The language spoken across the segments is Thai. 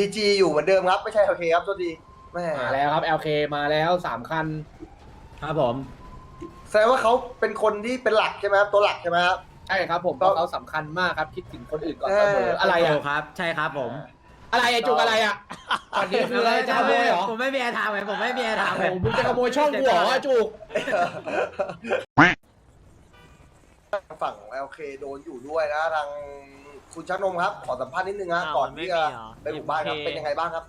ดีจีอยู่เหมือนเดิมครับ ไม่ใช่โอเคครับตัวดีแม่มาแล้วครับ LK มาแล้วสามคัน ครับผม แสดงว่าเขาเป็นคนที่เป็นหลักใช่ไหมครับตัวหลักใช่ไหมครับ ใช่ครับผมก็เพราะเขาสำคัญมากครับ คิดถึงคนอื่นก่อนเอเสอมออะไรถูอะกครับ ใช่ครับผม อะไรไอ้จุกอะไรอะตอนนี้คืออะไรจะขโมยเหรอผมไม่มีอะไรทำไงผมไม่มีอะไรทำโอ้ไงโหมึงจะขโมยช่องกูเหรอไอ้จุกฝั่ง LK โดนอยู่ด้วยนะทาง คุณชักนมครับ ขอสัมภาษณ์นิดนึงนะอ้าวก่อนมันไม่ที่จะมีเหรอ ไปบุกบ้านครับ MK เป็นยังไงบ้างครับ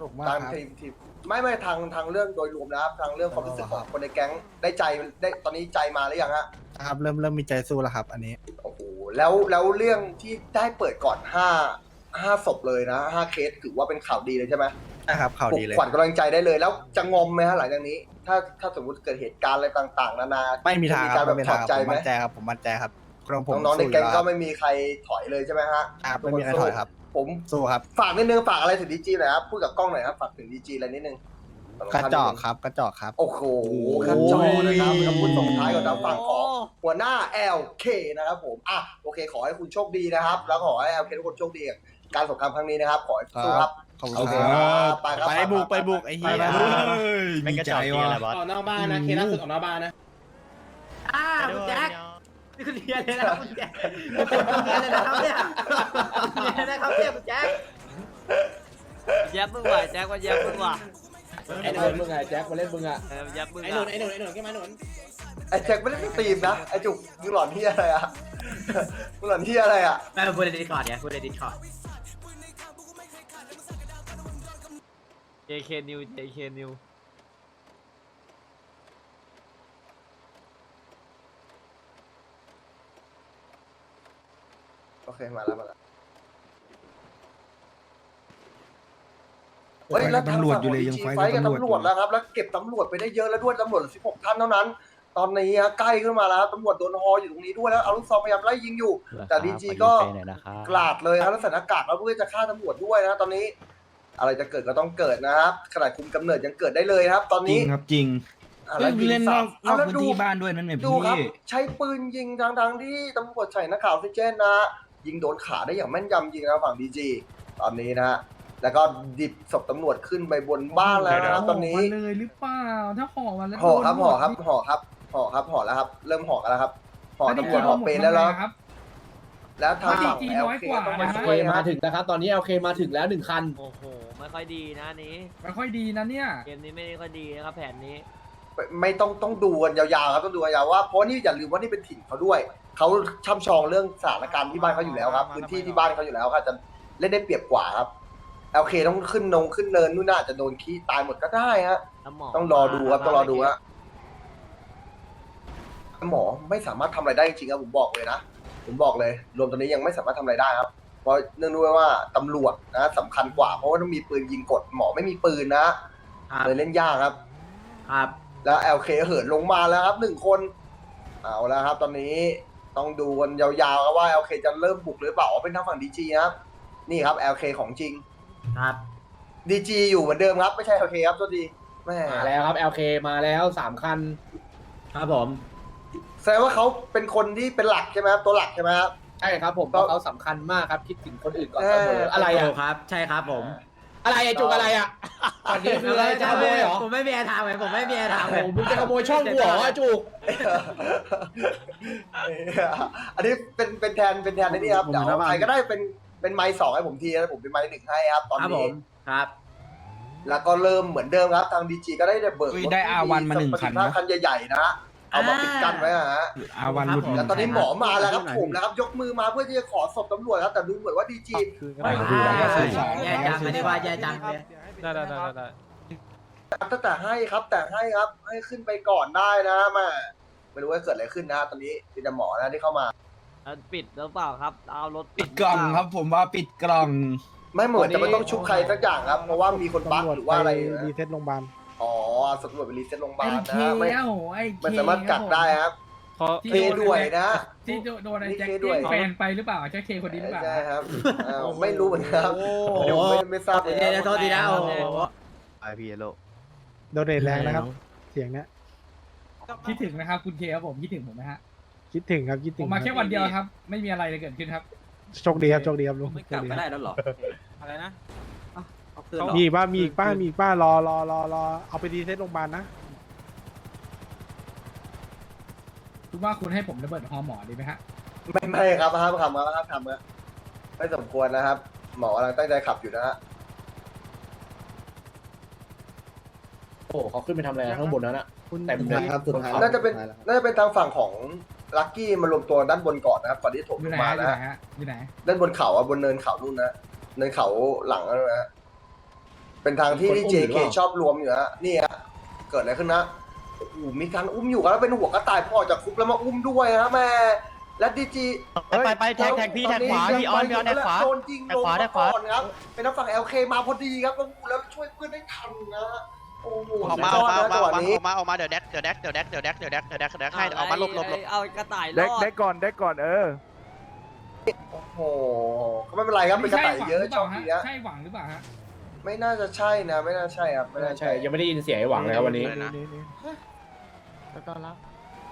ถูกมากทางครับ ทีมทีมไม่ไม่ทางทางเรื่องโดยรวมนะครับ ทางเรื่องความรู้สึกของคนในแก๊งได้ใจได้ตอนนี้ใจมาหรือยังฮะ ครับเริ่มเริ่มมีใจสู้แล้วครับอันนี้ โอ้โหแล้วแล้วเรื่องที่ได้เปิดก่อนห้าห้าศพเลยนะห้าเคสถือว่าเป็นข่าวดีเลยใช่ไหมนะครับข่าวปลุกดีเลยขวัญกำลังใจได้เลยแล้วจะงอมไหมฮะหลังจากนี้ ถ้าถ้าสมมติเกิดเหตุการณ์อะไรต่าง ๆ นานาไม่มีทางคการัรบแบบไม่มีถอทางดครับใจผมไหมมั่นใจครับผมมั่นใจครับ ของผมน้องๆในสู้แก๊งยู่ก็ล้วไม่มีใครถอยเลยใช่ไหมฮะครับไม่มีใครถอยครับ ผมสู้ครับ ฝากนิดนึงฝากอะไรถึงดีจีหน่อยครับพูดกับกล้องหน่อยครับฝากถึงดีจีอะไรนิดนึงกระจอกครับ กระจอกครับ โอ้โหกระจอกนะครับคำพูดส่งท้ายกับทางฝั่งของหัวหน้า LK นะครับผมอะโอเค ขอให้คุณโชคดีนะครับ แล้วขอให้ LK ทุกคนโชคดีกับการสงครามครั้งนี้นะครับ ขอให้สู้ครับ ขอบคุณโอเคคครัรับ บไปครับ ไปบุกไปบุกไอ้เหี้ยไปครับไม่กระจอกดีอะไรบอส ออกนอกบ้านนะ เคสล่าสุดออกนอกบ้านนะ อ้าวคุณแจ็ค นี่คุณเรียนเลยนะครับคุณแจ็คคุณเรียนเลยนะครับเนี่ยคุณเรียนเลยนะครับเนี่ยคุณแจ็คแยับมึงว่ะแจ็คว่าแยับมึงว่ะไอ้หนนมึงไงแจ็คมาเล่นมึงอะเออแยับมึงไอ้หนอะนไอ้หนนไอ้หนนแกมาหนนไอ้แจ็คไม่ได้สตรีมนะไอ้จุกมึงหลอนที่อะไรอะมึงหลอนที่อะไรอะไม่พูดในดิสคอร์ดเนี่ยพูดในดิสคอร์ดเจเค เจเคนิวโอเคมาแล้วมาแล้วเฮ้ยแล้วทางตำรวจฝั่งอยู่เลยขยัองงไฟไฟกับตำรวจแล้วครับ แล้วเก็บตำรวจไปได้เยอะแล้วด้วยตำรวจ16 ท่านเท่านั้น ตอนนี้ฮะใกล้ขึ้นมาแล้วครับตำรวจโดนฮออยู่ตรงนี้ด้วยแล้วเอาลูกซองพยายามไล่ยิงอยู่ แต่ดีจีก็กลาดเลยครับแล้วใส่หน้ากากแล้วเพื่อจะฆ่าตำรวจด้วยนะตอนนี้ อะไรจะเกิดก็ต้องเกิดนะครับขนาดคุมกำเนิดยังเกิดได้เลยครับ ตอนจรินี้งครับจริงอะเล่นยิงเล่นนอกนสัอกแล้วพื้นดู ที่บ้านด้วยนั่นเนี่ยดูพี่ครับใช้ปืนยิงทางทางๆที่ตำรวจใส่หน้ากากออกซิเจนนะ ยิงโดนขาได้อย่างแม่นยำจริงนะฝั่งดีจีตอนนี้นะฮะแล้วก็ดิบศพตำรวจขึ้นไปบนบ้านแล้วนะครับตอนนี้ห่มาเลยหรือเปล่าถ้าห่อมาแล้วห่อครับโดนห่อครับห่อครับห่อครับห่อแล้วครับ เริ่มห่อกันแล้วครับห่อแล้วตำรวจห่อเปรย์แล้วแล้วครับแล้วทางฝั่งดีเอลน้อยเคกว่าต้องมานะช่โอวยเคนะมาถึงนะครับ ตอนนี้ LK มาถึงแล้วหนึ่งคันโอ้โหไม่ค่อยดีนะอันนี้ไม่ค่อยดีนะเนี่ยเกมนี้ไม่ค่อยดีนะครับแผนนี้ ไม่ไม่ต้องต้องดูกันยาวๆครับต้องดูกันยาวว่าเพราะนี่อย่าลืมว่านี่เป็นถิ่นเขาด้วยเขาช่ำชองเรื่องสถานการณ์ที่บ้านเขาอยู่แล้วครับพื้นที่ที่บ้านเขาอยู่แล้วครับจะเล่นได้เปรียบกว่าครับโอเคต้องขึ้นนงขึ้นเนินนู่นน่าจะโดนขี้ตายหมดก็ได้ฮะแล้วหมอต้องรอดูครับต้องรอดูฮะหมอไม่สามารถทำอะไรได้จริงๆครับผมบอกเลยนะผมบอกเลย รวมตอนนี้ยังไม่สามารถทำอะไรได้ครับ เพราะเนื่องด้วยว่าตำรวจนะสำคัญกว่าเพราะว่าต้องมีปืนยิงกดหมอไม่มีปืนนะครับเลยเล่นยากครับ ครับ แล้ว LK เหินลงมาแล้วครับหนึ่งคน เอาแล้วครับ ตอนนี้ต้องดูกันยาวๆครับว่า LK จะเริ่มบุกหรือเปล่าอ๋อเป็นทางฝั่ง DG ครับ นี่ครับ LK ของจริงครับ DG อยู่เหมือนเดิมครับ ไม่ใช่ LK ครับตัวดีแม่มาแล้วครับ LK มาแล้วสามคัน ครับผมแสดงว่าเขาเป็นคนที่เป็นหลักใช่ไหมครับตัวหลักใช่ไหมครับ ใช่ครับผมเพก็ราะเขาสำคัญมากครับ คิดถึงคนอื่นก่อนเสมออะไรถูอะกครับ ใช่ครับผม อะไรไอ้จุกอะไรอะตอนนี้คืออะไรจะขโมยเหรอผมไม่มีอะไรทำไงผมไม่มีอะไรทำโอ้ไงโหมึงจะขโมยช่องกูเหรอไอ้จุกอันนี้เป็นเป็นแทนเป็นแทนในนี่ครับผมเดี๋ยวอยู่หน้าบ้านใครก็ได้เป็นเป็นไม้สองให้ผมทีนะผมเป็นไม้หนึ่งให้ครับ ตอนครับผนี้ มครับ แล้วก็เริ่มเหมือนเดิมครับ ทางดีจีก็ได้เบิกอุ้ยรถได้ที่ R1 มาหนึ่งคันนะ คันใหญ่ๆนะฮะ เอามาปิดกั้นไว้อะฮะอาวันหลุดแล้วตอนนี้หมอมาแล้วครับผมแล้วครับ ยกมือมาเพื่อที่จะขอศพตำรวจครับแต่ดูเหมือนว่าดีจีไม่อ่าแย่จังอันนี้ว่าแย่จังเลยได้ได้ได้ได้ตั้งแต่ให้ครับ แต่ให้ครับ ให้ขึ้นไปก่อนได้นะแม่ไม่รู้ว่าเกิดอะไรขึ้นนะตอนนี้มีแต่หมอนะที่เข้ามาแล้วปิดหรือเปล่าครับ เอารถปิดกล่องครับ ผมว่าปิดกล่อง ไม่เหมือนจะไม่ต้องชุบใครสักอย่างครับ เพราะว่ามีคนบั๊กหรือว่าอะไรอยู่นะรีเซ็ตโรงพยาบาล อ๋อสำรวจไปรีเซ็ตโรงพยาบาไอ้ลเคนะไม่โอ้โหไอ้เคไม่สามารถกักได้ครับขอเคด้วยนะ ที่โดนไอ้แจ็คนี่เคด้วย แฟนไปหรือเปล่าแจ็คเคคนนี้หรือเปล่า ใช่ครับอ้าวไม่รู้เหมือนกันครับเดี๋ยวไม่ไม่ทราบเลยเดี๋ยวคเดี๋รัยวบโทษทีนะโอ้โหไอพีโลโดเนทแรงนะครับ เสียงเนี้ยคิดถึงนะครับคุณเคครับผมคิดถึงผมนะฮะคิดถึงครับคิดผถึงมมาแค่วันเดียวครับ ไม่มีอะไรเลยเกิดขึ้นครับ โชคดีครับโชคดีครับลุงไม่โชกลับคดีไม่คได้รับแล้วหรอ อะไรนะ เอ้าคืนเหรอมีอีกป้ามีอีกป้ามีอีกป้ารอรอรอรอเอาไปดีเซตโรงพยาบาลนะ คุณว่าคุณให้ผมระเบิดฮอหมอดีไหมฮะ ไม่ไม่ครับห้ามทำครับห้ามทำครับไม่สมควรนะครับ หมอกำลังตั้งใจขับอยู่นะฮะโอ้เขาขึ้นไปทำอะไรข้างบนนั้นอะ คุณแต่ผมครับสุดท้าย น่าจะเป็นน่าจะเป็นทางฝั่งของลักกี้มารวมตัวด้านบนก่อนนะครับก่อนที่จะถมอยู่ลไหนงมาฮะอยู่นะไหนฮะฮะอยู่ไหน ด้านบนเขาอะบนเนินเขานู่นนะเนินเขาหลังนั่นนะฮะ เป็นทางที่ที่ JK ชอบรวมอยู่ฮะนี่ฮะเกิดอะไรขึ้นนะโอ้โหมีการอุ้มอยู่แล้วเป็นหัวกระต่ายพอจากคุกแล้วมาอุ้มด้วยนะแม่และดีจีไปไปแท็กแท็กพี่แท็กขวาพี่ออนพี่ออนแท็กขวาโดนยิงแท็กลงขวาแท็มากขวาก่อนครับเป็นนักฝั่ง LK มาพอดีครับแล้วแล้วช่วยเพื่อนได้ทันนะโอ้โหออกมาสุอดอกยมาออดอกนะมาจังหวะนี้ออกมาออกมาเดี๋ยวแดกเดี๋ยวแดกเดี๋ยวแดกเดี๋ยวแดกเดี๋ยวแดกเดี๋ยวแดกเดี๋ยวแดกให้ออกมาหลบหลบหลบเอากระต่ายรได้อดได้ก่อนได้ก่อนเออโอ้โหก็ไม่เป็นไรครับเป็นกระต่ายเยอะไม่ชอบใหวัทีงหรือเปล่านะฮะใช่หวังหรือเปล่าฮะ ไม่น่าจะใช่นะ ไม่น่าใช่ครับไม่ไม่น่าน่าใช่ใช่ ยังไม่ได้ยินเสียงไอ้หวังเลยครับวันนี้นะ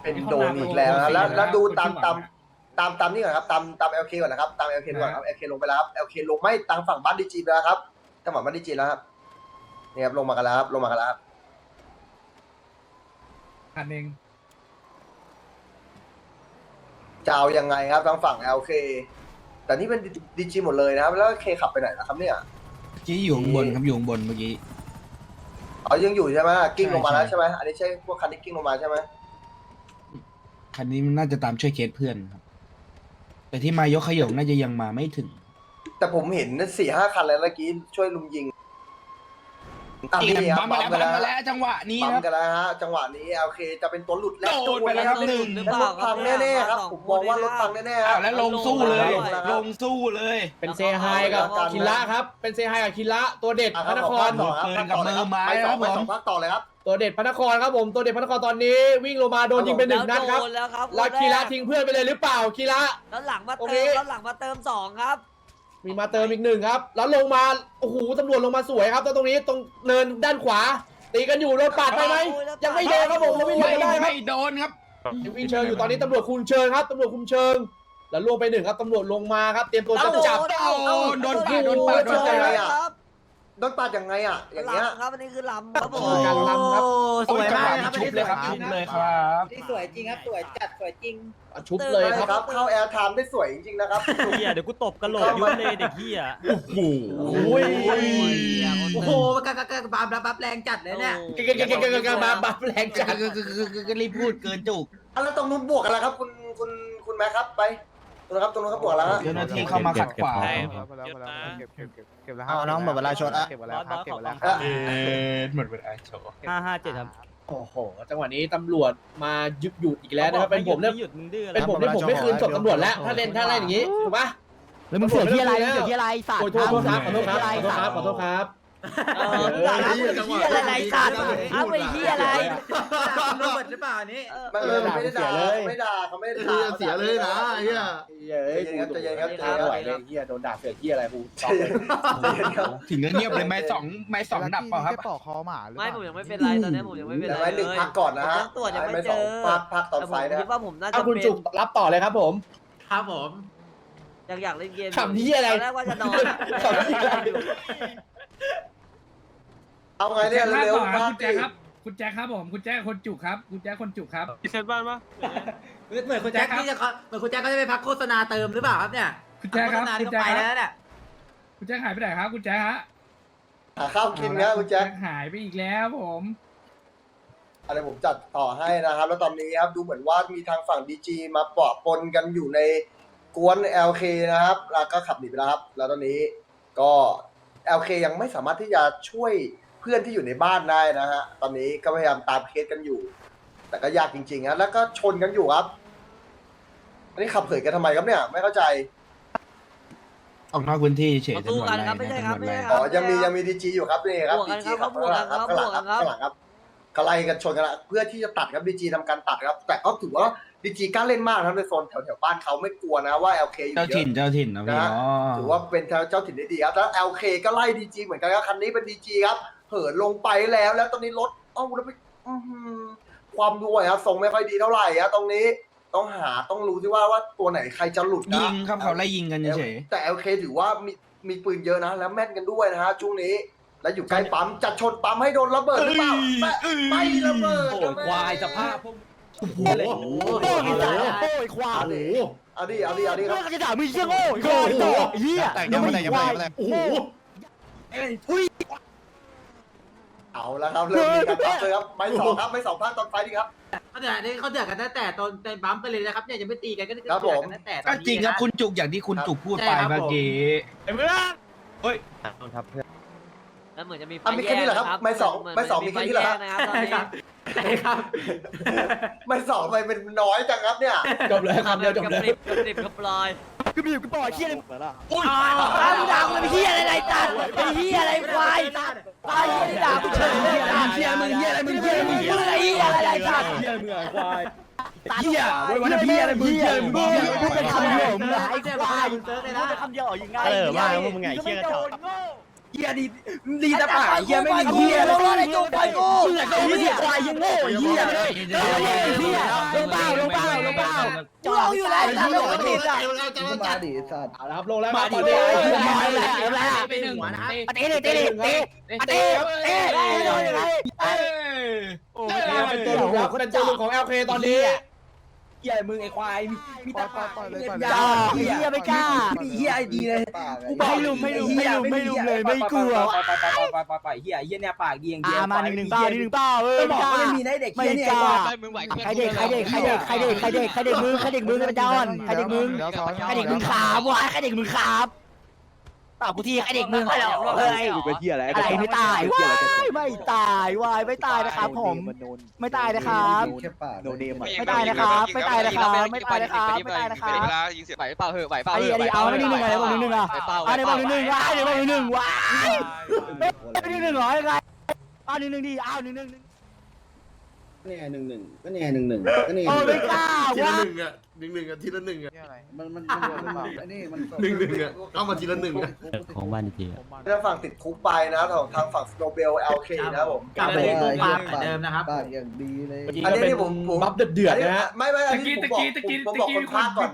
เป็นโดนอีกแล้วนะแล้วแล้วดูตามตามคนชื่อหวังอะตามตามนี่ก่อนครับตามตาม LK ก่อนนะครับตาม LK ก่อนครับ LK ลงไปแล้วครับ LK ลงไม่ตามฝั่งบ้านดีจีไปแล้วครับทางฝั่งบ้านดีจีแล้วครับนี่ครับลงมากันแล้วครับลงมากันแล้วครับคันหนึ่งจะเอายังไงครับทางฝั่ง LK แต่นี่เป็นดีจีหมดเลยนะครับ แล้วเคขับไปไหนนะครับเนี่ย จี้อยู่ข้างบนครับอยู่ข้างบนเมื่อกี้อ๋อยังอยู่ใช่ไหมกิ้งลงมาแล้วใช่ใช่ไหมอันนี้ใช่พวกคันที่กิ้งลงมาใช่ไหมคันนี้มันน่าจะตามช่วยเคสเพื่อนครับ แต่ที่มายกขยงน่าจะยังมาไม่ถึง แต่ผมเห็นสี่ห้าคันเลยเมื่อกี้ช่วยลุงยิง อะนี่ครับปั๊มมาแล้วปั๊มปั๊มกันมาแล้วแล้วจังหวะนี้ปั๊ครัมบกันแล้วฮะจังหวะนี้ LK จะเป็นตัวหลุดและโดนไปแล้วครับหนึ่งหรือแล้วเปรล่าถพังแน่ๆครับผมมองว่ารถพังแน่ๆคอ้ารัวบแล้วลงสู้เลย ลงแล้วลงสู้เลย เป็นเซฮายกับคิระครับ เป็นเซฮายกับคิระตัวเด็ดอะพระนคร ต่อครับเปิดกับมือไม้ไปสองครับผมไปสองพักต่อเลยครับ ตัวเด็ดพระนครครับผม ตัวเด็ดพระนครตอนนี้ วิ่งลงมาโดนยิงไปหนึ่งนัดครับโดนแล้วครับแล้วคีระทิ้งเพื่อนไปเลยหรือเปล่าคีระ แล้วหลังมาตรงนี้เติมแล้วหลังมาเติมสองครับ มีมาเติมอีกหนึ่งครับ แล้วลงมา โอ้โหตำรวจลงมาสวยครับแล้วตรงนี้ตรงเนินด้านขวา ตีกันอยู่โดนปาดไปไหมยังไม่โดนครับผมยังไม่โดไม่นได้ครับไม่โดนครับยังวิ่งเชิงอยู่ตอนนี้ตำรวจคุมเชิงครับตำรวจคุมเชิง แล้วลงไปหนึ่งครับตำรวจลงมาครับ เตรียมตัวจะจับเอาโดนโดนปาดโดนปาดโดนปาด โดนปาดครับโดนปาดยังไงอะ อย่างเงี้ย ลำครับอันนี้คือลำครับผมโอ้การลำครับ สวยมากโอ้นะครับชุบเลยครับชุบเลยครับนี่สวยจริงครับ สวยจัดสวยจริง ชุบเลยครับครับเข้าแอร์ไทม์ได้สวยจริงๆนะครับ เฮียเดี๋ยวกูตบกระโหลกยุบเลยเด็กเฮียโอ้โหโอ้โหกะกะกะบับบับบับแรงจัดเลยเนี่ยเก่งๆๆๆๆมาบัฟแรงจัดก็รีบพูดเกินจุก อะแล้วตรงนู้นบวกกันแล้วครับ คุณคุณคุณแม่ครับไปต รงนู้นครับตรงนู้นครับบวกแล้วฮะเจ้าหน้าที่เข้ามาขัดขวางเก็บเก็บเก็บเก็บแล้วเอาน้องหมดเวลาชดอะ เก็บเวลาครับเก็บเวลาอะเอ๊ะหมดเวลาโชว์ห้าห้าเจ็ดครับโอ้โห จังหวะนี้ตำรวจมายึดหยุดอีกแล้วนะครับ เป็นผมเนี่ยหยุดมึงดื้อเป็นผมเนี่ยผมไม่คืนศพตำรวจแล้ว ถ้าเล่นถ้าเล่นอย่างนี้ ถูกปะแล้วมึงเสือกที่อะไรมึงเสือกที่อะไรสัตโอ้ยว์โทษโทษครับขอโทษครับขอโทษครับขอโทษครับ เออมึงด่าเขาเป็นเฮียอะไรไรสัตว์เอาไปเฮียอะไรโรเบิร์ตหรือเปล่าอันนี้ไม่ไม่ไม่ได้ด่าเขาไม่ด่าเขาไม่ได้ด่าเสียเลยนะไอ้เหี้ยเฮ้ยกูท้าไหวเลยเฮียโดนด่าเสือกเฮียอะไรกูใจเย็นใจเย็นครับถึงเงียบเลยไม้สองไม้สองดับเปล่าครับแค่ปอกคอหมาหรือเปไม่ล่าผมยังไม่เป็นไรตอนนี้ผมยังไม่เป็นแต่ไรไว้หนึ่งพักก่อนนะฮะตรวจยังไม่เจอพักพักตอนแต่ไฟมนะคิดว่าผมน่าจะเอาคุณเป็นจุกรับต่อเลยครับผม ครับผมอยากอยากเล่นเกมขำเหี้ยอะไร ตนแรกว่าจะนอนขำเหี้ยอะไร เอาไงเนี่ยเร็วคุณๆแจ็มาคดิครับ คุณแจ็คครับผม คุณแจ็คคนจุกครับ คุณแจ็คคนจุกครับเซตบ้านปะเหมือนคุณแจ็คที่จะเหมือนคุณแจ็คก็จะไปพักโฆษณาเติมหรือเปล่าครับเนี่ยคุณแจ็คครับโฆษณาคุที่ณก็แจ็คไปคแล้วรับเนี่ยคุณแจ็คหายไปไหนครับคุณแจ็คฮะหาข้าวกินนะคุณแจ็คหายไปอีกแล้วผมอะไรผมจัดต่อให้นะครับ แล้วตอนนี้ครับดูเหมือนว่ามีทางฝั่งดีจีมาปะปนกันอยู่ในกวน LK นะครับแล้วก็ขับหนีไปแล้วครับ แล้วตอนนี้ก็ LK ยังไม่สามารถที่จะช่วย เพื่อนที่อยู่ในบ้านได้นะฮะ ตอนนี้ก็พยายามตามเคสกันอยู่ แต่ก็ยากจริงๆนะแล้วก็ชนกันอยู่ครับ อันนี้ขับเผยกันทำไมครับเนี่ย ไม่เข้าใจ ออกนอกพื้นที่เฉยมาตำสู้รวจกันไล่ครับไม่ใช่นะครับตำรวจไม่ไล่ใช่คอ๋รับอยังมียังมีดีจีอยู่ครับนี่ครับบวกดีกันจีครับข้างหลังครับบวกข้างหลังกัครับนครับข้างหลังครับกไล่กันชนกันละเพื่อที่จะตัดครับดีจีทำการตัดครับ แต่ก็ถือว่า ดีจีกล้าเล่นมากนะครับในโซนแถวแถวๆบ้านเขาไม่กลัวนะว่า LK อยู่เจ้าเยถิ่นอะเจ้าถิ่นนะพี่นะอ๋อถือว่าเป็นเจ้าถิ่นได้ดีครับแล้ว LK ก็ไล่ดีจีเหมือนกันครับคันนี้เป็นดีจีครับเหินลงไปแล้วแล้วตอนนี้รถเอ้าแล้วไปอื้อหือความด้วยครับทรงไม่ค่อยดีเท่าไหร่ครับตรงนี้ต้องหาต้องรู้ที่ว่าว่าตัวไหนใครจะหลุดนะ ยิงครับเขาไล่ยิงกันเฉย แต่ LK ถือว่ามีมีปืนเยอะนะ แล้วแม่นกันด้วยนะฮะช่วงนี้ แล้วอยู่ใกล้ปั๊มจะชนปั๊มให้โดนระเบิดหรือเปล่าไม่ไม่ระเบิดโอ้ยควายสภาพพวก โอ้ยไอ้สัตว์โอ้ยควายเอาดิเอาดิเอาดิเอาดิครับเรื่องจะด่ามึงเชี่ยโง่โง่โง่เหี้ยแต่งยังไม่แต่งยังไม่แต่งยังไม่แต่ง โอ้โหเอาแล้วครับเริ่มมีการทับเลยครับไม่สองครับไม่สองพลาดตอนไฟดีครับ เขาเดือดนี่เขาเดือดกันตั้งแต่ตอนในปั๊มไปเลยนะครับเนี่ยจะไม่ตีกันก็ครับเดือดผมกันตั้งแต่ตก็อนนี้จริงครับนะคุณจุกอย่างที่คุณจุกพูดใช่ไปครับ เมื่อกี้แล้วเหมือนจะมีไฟอะมีแค่นี้เหรอครับยกไม่สองเหนไม่สองมีแค่นี้เหรอครับไฟแยกนะครับตอนนี้ ใช่ครับไม่สองไปเป็นน้อยจังครับเนี่ยจบเลยคำเดียวจบเลยกระปริบกระปริบกระปลอยกูมีอยู่กูบอกเหี้ยเลยอ้าวด่ามึงเหี้ยอะไรไรตัดไอ้เหี้ยอะไรควายตัดตายเหี้ยด่ากูเฉยเหี้ยเหี้ยมึงเหี้ยอะไรมึงเหี้ยมึงเหี้ยอะไรเหี้ยอะไรไรตัดเหี้ยมึงอะควายเหี้ยวันนี้เหี้ยอะไรมึงเหี้ยมึงเหี้ยพูดเป็นคำเดียวมึงไอ้เจ้าควายคุณเซิร์ฟเลยพูนะดเป็นคำเดียวยังไงเออว่าพวกมึงไงเหี้ยกระจอก เหี้ยดีดีแต่ปากเหี้ยไม่มีเหี้ยแล้วไอ้จุกไปกูมึงอะโดนเหี้ยควายยังโง่เหี้ยเลยเหี้ยลงเปล่าลงเปล่าลงเปล่าจออยู่แล้วแต่ลงไม่ติดอะมาดิสัตว์เอาละครับลงแล้วมามาดิก่อนเว้เลยยมาดิเว้ยไปหนึ่งหัวนะครับเตะเลยเตะเลยเตะเตะเตะเตะโดนยังไงโอ้ยเป็นตัวหลุดครับเป็นตัวหลุดของ LK ตอนนี้ เหี้ยมึงไอ้ควายมีตาปากยาเหี้ยไม่กล้าเหี้ยไอ้ดีเลยไม่ลุมไม่ลุมไม่ลุมไม่ลุมเลยไม่กลัวไปไปไปไปไปเฮียเฮียเนี่ยปากดีอย่างเดียวอ่ามาหนึ่งหนึ่งเป้าหนึ่งหนึ่งเป้าเออก็บอกว่าไม่มีนะเด็กไม่เฮียเนี่ยกล้าได้มึงไหวใครเด็กใครเด็กใครเด็กใครเด็กใครเด็กใครเด็กมึงใครเด็กมึงเป็นเจ้าอ่อนใครเด็กมึงใครเด็กมึงขาวะใครเด็กมึงครับ ตอบกูทีใครเด็กมึงฮัลโหลเฮ้ยเป็นเหี้ยอะไรอะไรไม่ตายวายไม่ตายวายไม่ตายนะครับผม ไม่ตายนะครับโนเนมอะไม่ตายนะครับ ไม่ตายนะครับ ไม่ตายนะครับไม่ตายนะครับเวลายิงเสียงไหวเปล่าเหอะไหวเปล่าไอ้ไอ้เอาไม่หนึ่งหนึ่งอะไรบอกหนึ่งหนึ่งอะไหวเปล่าเอาได้บอกหนึ่งหนึ่งว้ายได้บอกหนึ่งหนึ่งว้ายไม่หนึ่งหนึ่งหรออะไรเอาหนึ่งหนึ่งดีเอาหนึ่งหนึ่งเนี่ยหนึ่งหนึ่งก็เนี่ยหนึ่งหนึ่งก็เนี่ยโอ้ไม่กล้าทีละว้าหนึ่งอะ หนึ่งหนึ่งอะทีละหนึ่งอะมันมันมันอันนี้มันหนึ่งหนึ่งอะเข้ามาทีละหนึ่งอะของบ้านจริงทางฝั่งติดคุกไปนะของทางฝั่งสโนเบล LK นะครับผม กลับไปที่ปากเหมือนเดิมนะครับ ปากอย่างดีเลยเมื่อกี้อันก็นี้เป็นที่ผมผมบัฟเดือดๆนะฮะ ไม่ไม่อันตะนี้กี้ผมตะบอกกี้ตะกี้ผมตะบอกกี้คนมีคภานคก่อน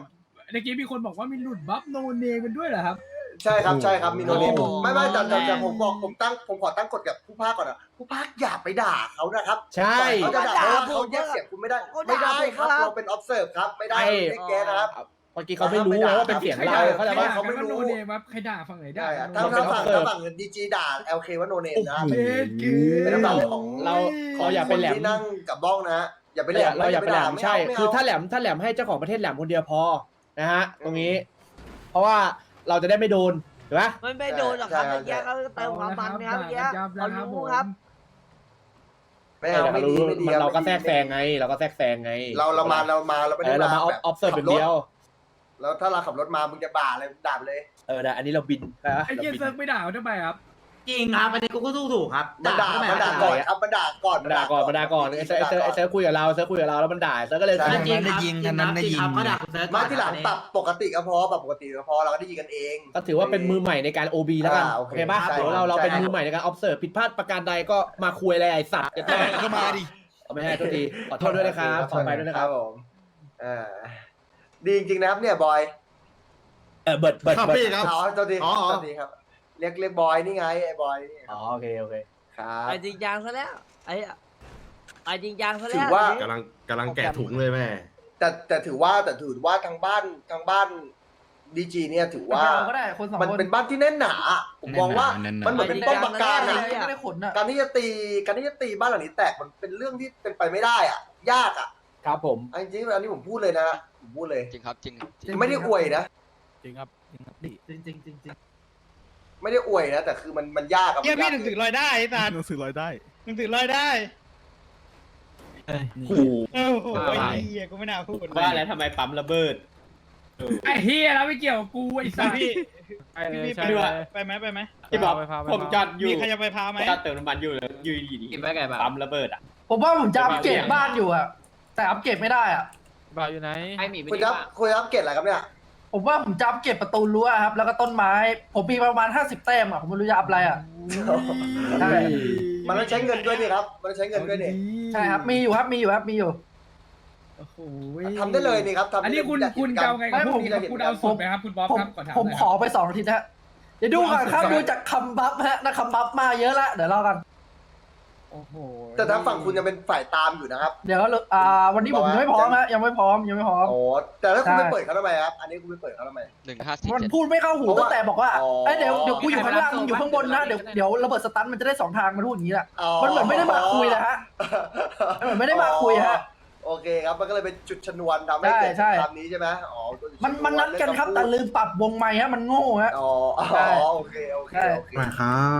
ตะกี้มีคนบอกว่ามีหลุดบัฟโนเนกันด้วยเหรอครับ ใช่ครับใช่ครับมีโนเนมโอ้โห ไม่ไม่แต่แต่แต่ผมบอกผมตั้งผมขอตั้งกฎกับผู้ภาคก่อนนะผู้ภาคอย่าไปด่าเขานะครับใช่เขาจะด่าเพราะว่าเขาแยกเสียงคุณไม่ได้ไม่ได้ครับเราเป็น observe ครับไม่ได้ไม่ไม่ได้แกนะครับ เมื่อกี้เขาไม่รู้ไงว่าเป็นเสียงเราเขาใจใครปะด่าเขาไม่กันรู้ว่าโนเนครับใครด่าฝั่งไหนด่าใช่อะโนถ้าเนถ้าฝั่ง observe ถ้าฝั่งดีจีด่า LK ว่าโนเนมนะเอ็ดเกเป็นน้ำหนักของเราเราอย่าไปแหลม คนที่นั่งกับบ้องนะฮะอย่าไปแหลมเราอย่าไปแหลมม่ใช่ไม่เคือถ้าแหลมถ้าแหลมให้เจ้าของประเทศแหลมคนเดียวพอนะฮะตรงนี้ เพราะว่า เราจะได้ไม่โดนถูกปะมันไม่โดนหรอกครับเมื่อกี้เขาเติมความมันนะครับเมื่อกี้เขารู้ครับ ไม่เอาไม่ดีไม่ดีมันเราก็ไม่แทรดีกแซงไง เราก็แทรกแซงไง เราเรามาเรามาเราไม่เอได้อเรามาแบบออฟเซิร์ฟเป็นเดียวแล้วถ้าเราขับรถมามึงจะด่าอะไรด่าไปเลยเออแต่อันนี้เราบินนะไอ้เราเหี้ยบินเซิร์ฟไม่ด่าเขาทำไมครับ จริงครับอันนี้กูก็สู้ถูกครับมันด่าทำไมันด่าก่อนครับมันด่าก่อนมาด่าก่อนมาด่าก่อนไอ้เซิร์ฟไอ้เซิร์ฟไอ้เซิร์ฟคุยกับเราเซิร์ฟคุยกับเราแล้วมันด่าเซิร์ฟก็เลย ใช่ จริงครับได้ยิงจริท่านนั้นได้ยิงครับเขาด่าคุณเซิร์ฟมาที่หลังก่อนปรับปกติก็พอปรับปกติก็พอเราก็ได้ยินกันเอง ก็ถือว่าเป็นมือใหม่ในการ OB แล้วกันอ่าโอโอเคเคป่ะใช่เดี๋ยวเราเราเป็นใช่มือใหม่ในการ observe ผิดพลาดประการใดก็มาคุยอะไรไอ้สัตว์จะได้ก็มาดิ เอาไม่ให้โทษทีขอโทษด้วยนะครับขอไปด้วยนะครับ ผมอ่าดีจริงๆนะครับเนี่ยบอยเออเบิร์ดเบิร์ดครับเบิร์พี่ดครับอ๋อตัวดีอ๋ออ๋อ ตัวดีครับ เรียกเรียกบอยนี่ไงไอ้บอยนี่อ๋อโอเคโอเคครับไอ้จริงจังซะแล้วไอ้ไอ้จริงจังซะถืแล้อวว่า กำลังกำลังแกะถุงเลยแม่ แต่แต่ถือว่าแต่ถือว่าทางบ้านทางบ้านดีจีเนี่ยถือว่าก็ได้คนสองมันคนเป็นบ้านที่แน่นหนาอะผมมองว่าแน่นหนา มันเหมือนเป็นป้อมปราการนะก็ได้ขนอะการที่จะตีการที่จะตีบ้านหลังนี้แตกมันเป็นเรื่องที่เป็นไปไม่ได้อะ ยากอะครับผม อันจริงๆอันนี้ผมพูดเลยนะผมพูดเลย จริงครับจริงจริง ไม่ได้อวยนะ จริงครับจริงครับจริงจริงจริงจริง ไม่ได้อวยนะแต่คือมันมันยากอะเยี่ยมันพี่ยากหนังสือลอยได้ไอ้สัตว์หนังสือลอยได้หนังสือลอยได้โอ้โหไอ้เหี้ยกูไม่น่าพูดว่าแล้วทำไมปั๊มระเบิดไอ้เฮียแล้วไม่เกี่ยวกับกูไอ้สัสพี่พี่ไปด้วยไปไหมไปไหมที่บอกผมจอดอยู่มีใครจะไปพาไหมจอดเติมน้ำมันอยู่เลยอยู่ดีกินไปไงบ้างปั๊มระเบิดอะผมว่าผมจะอัปเกรดบ้านอยู่อะแต่อัปเกรดไม่ได้อะไอ้หมีไม่คุณดีรับป่ะคุณรับเกรดอะไรครับเนี่ย ผมว่าผมจะอัปเกรดประตูรั้วครับ แล้วก็ต้นไม้ ผมมีประมาณห้าสิบแต้มอะ ผมไม่รู้จะอัพอะไรอะ ใช่ มันต้องใช้เงินด้วยนี่ครับ มันต้องใช้เงินด้วยนี่ใช่ครับ มีอยู่ครับ มีอยู่ครับ มีอยู่ โอ้โหทำได้เลยนี่ครับทำได้อันนี้คุณอยกคุณห็เกาไงกับไม่พวกนี้ผมคุณเอาสุดไหมครับคุณบ๊อบผมครับขอถามผมหน่อยขอไปสองอาทิตย์ฮะ เดี๋ยวดูก่อนครับ ดูจากคำบัฟฮะนะคำบัฟมาเยอะละ เดี๋ยวเล่ากัน โอ้โหแต่ทางฝั่งคุณยังเป็นฝ่ายตามอยู่นะครับ เดี๋ยวอ่าวันนี้ผมยังไม่พร้อมฮะยังไม่พร้อมยังไม่พร้อม โอ้แต่ถ้าคุณใช่ไม่เปิดเขาทำไมครับ อันนี้คุณไม่เปิดเขาทำไม หนึ่งห้าสี่มันเจ็ดพูดไม่เข้าหูเพราะว่าตั้งแต่บอกว่าอ๋อ เอ้ยเดี๋ยวเดี๋ยวกูอยู่ข้างล่างมึงอยู่ข้างบนนะเดี๋ยวเดี๋ยวระเบิดสตันมันจะได้สองทางมันพูดอย่างนี้แหละอ๋อมันเหมือนไม่ได้มาคุยนะฮะมันเหมือนไม่ได้มาคุยฮะ โอเคครับ มันก็เลยเป็นจุดชนวนทำให้เกิดใช่ใช่คำนี้ใช่ไหมอ๋อจุดชว มันมันนัดกันครับ แต่ลืมปรับวงไม้ฮะมันโง่ฮะ อ๋ออ๋ใช่อโอเคโอเคใช่โอเค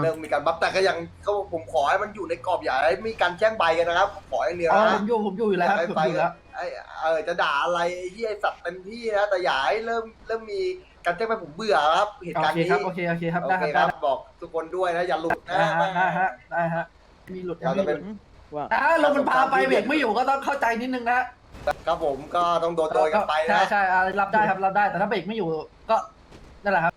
เริ่มมีการบัฟแต่ก็ยังก็ผมขอให้มันอยู่ในกรอบอย่าให้มีการแจ้งใบกันนะครับขออย่างเดียวอ๋อนะผมอยู่ผมอยู่อยู่แล้วครับให้ผมไปอยู่แล้ว ไอ้เออจะด่าอะไรไอ้ที่ไอ้สัตว์เต็มที่นะแต่อย่าให้เริ่มเริ่มมีการแจ้งใบผมเบื่อครับเหตุโอการณ์เคนี้ครับโอเคโอเคครับโอได้เคครับคได้รับบอกทุกคนด้วยนะอย่าหลุดนะได้ฮะได้ฮะได้ฮะมีหลุดเราจะเป็นอ่าลมมันพาไปเบรกไม่อยู่ก็ต้องเข้าใจนิดนึงนะ ครับผมก็ต้องโดนโดยกันไปใช่นะ ใช่อ่ารับได้ครับรับได้แต่ถ้าเบรกไม่อยู่ก็นั่นแหละครับ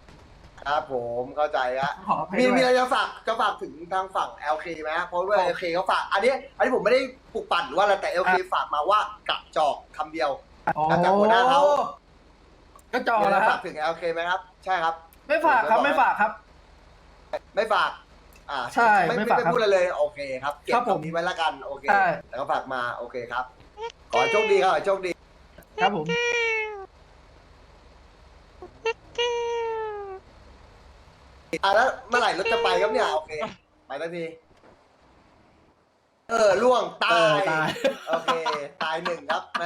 ครับผมเข้าใจละ ขออภัยมีด้วย มีอะไรจะฝากจะฝากถึงทางฝั่ง LK ไหมเพราะว่า LK เขาฝาก อันนี้อันนี้ผมไม่ได้ปลุกปั่นหรือว่าอะไรแต่ LK ฝากมาว่ากระจอกคำเดียวอ๋อแล้วจากหัวหน้าเขา ก็จอมีอะไรแล้วจะฮะฝากถึง LK ไหมครับ ใช่ครับ ไม่ฝากครับไม่ฝากครับ ไม่ฝาก อ่าใช่ไม่ไม่ไม่ฝากไม่ครับพูดอะไรเลย โอเคครับ เก็บครับผมตรงนี้ไว้ละกัน โอเค ใช่ แล้วก็ฝากมา โอเคครับ ขอให้โชคดีครับขอให้โชคดี ครับผม อะแล้วเมื่อไหร่รถจะไปครับเนี่ยโอเคไปทันที เออล่วงตาเออยตาย โอเค ตายหนึ่งครับแหม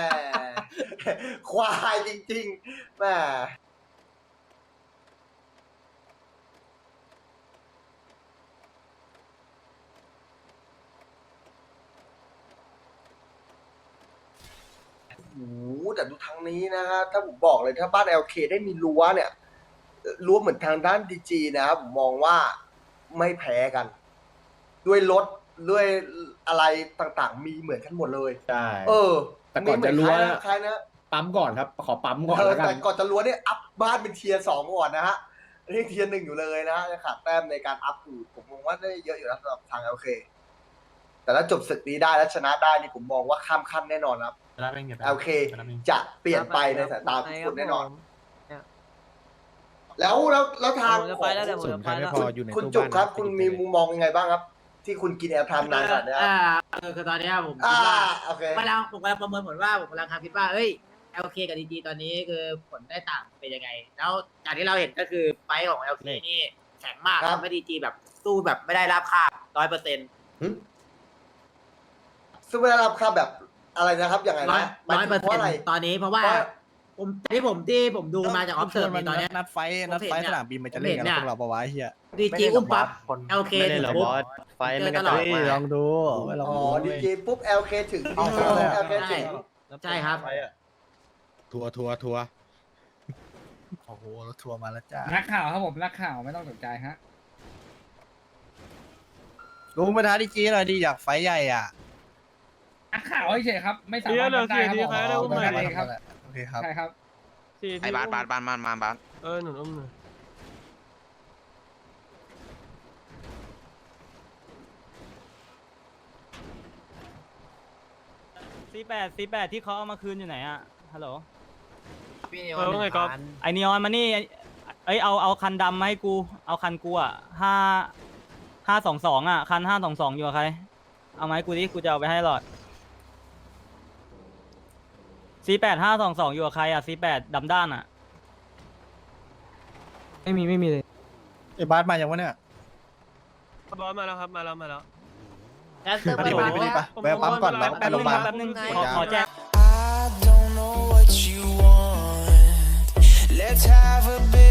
ควายจริงๆแหม โอ้โหแต่ดูทางนี้นะฮะถ้าผมบอกเลยถ้าบ้าน LK ได้มีรั้วเนี่ยรั้วเหมือนทางด้านดีจีนะครับผมมองว่าไม่แพ้กัน ด้วยรถด้วยอะไรต่างๆ มีเหมือนกันหมดเลยใช่เออแต่ก่อนจะรั้วมีเหมือนคล้ายนะปั๊มก่อนครับ ขอปั๊มก่อนเออแล้วกัแต่นก่อนจะรั้วเนี่ยอัพบ้านเป็นเทียร์สองก่อนนะฮะอันนี้เทียร์หนึ่งอยู่เลยนะจะขาดแต้มในการอัพอยู่ผมมองว่าได้เยอะอยู่นะสำหรับทางโอเค แต่ถ้าจบศึกนี้ได้และชนะได้นี่ผมมองว่าข้ามขั้นแน่นอนครับโอเคจะเปลี่ยนไปในสายตาทุกคนแน่นอน แล้วแล้วแล้วทางผมจะไปแล้วเดี๋ยวผมจะไปแล้วคุณจุกครับ คุณมีมุมมองยังไงบ้างครับ ที่คุณกินแอร์ไทม์นานขนาดเนี้ยอ่าเออคือตอนเนี้ยผมคิอ่าดว่าโอเคกำลังผมกำลังประเมินผลว่าผมกำลังคิดว่าเอ้ย LK กับ DG ตอนนี้คือผลได้ต่างเป็นยังไง แล้วจากที่เราเห็นก็คือไฟท์ของ LK นี่แข็งมากครับ ทำให้ DG แบบสู้แบบไม่ได้รับคาบร้อยเปอร์เซ็นต์ ซึ่งไม่ได้รับค่าแบบอะไรนะครับอย่างไรร้อยนะหมายร้อยถึเปอร์งเพเซ็นราะอะไรต์ตอนนี้เพราะว่าเพราะ ผมที่ผมที่ผมดูมาจากออฟเซิร์ฟตอนเนี้ย นัดไฟนัดไฟสนามบินมันจะเล่นกันพวกเราปะวะเฮีย DG อุ้มปั๊บ LK ถึงปุ๊บไฟเจมัอนตก็ลอดจะลองดูลองอ๋อดูดีเจปุ๊บ LK ถึงเอาดีเจเอา LK ถึง ใช่ครับ ทัวร์ทัวร์ทัวร์โอ้โหรถทัวร์มาแล้วจ้านักข่าวครับผมนักข่าวไม่ต้องตกใจฮะลุงไปท้าดีจีหน่อยดีอยากไฟใหญ่อะ นักข่าวเฉยๆครับ ไม่สามารถทำได้ครับผมตัวนั้นเองครับโอเคครับ ใช่ครับไอ้บาสบาสบาสบาสมาบาสเออหนุนอุ้มหน่อยสี่แปดสี่แปดที่เขาเอามาคืนอยู่ไหนอะฮัลโหล เออว่าไงก๊อฟไอนีออนมานี่เอ้ยเอาเอาคันดำมาให้กู เอาคันกูอะห้าห้าสองสองอะคันห้าสองสองอยู่กับใคร เอามาให้กูดิ กูจะเอาไปให้หลอด สี่แปดห้าสองสองอยู่กับใครอะสี่แปดดำด้านอะไม่มีไม่มีเลยไอ้บาสมาอย่างวะเนี่ยบอสมาแล้วครับมาแล้วมาแล้ว แอสเตอร์ไปไปดิบ้าไปดิไปแวะปั๊มก่อนแล้วไปแป๊บโรนึงงพยาบาล แป๊บนึงขอขอแจ้ง I don't know what you want. Let's have a bit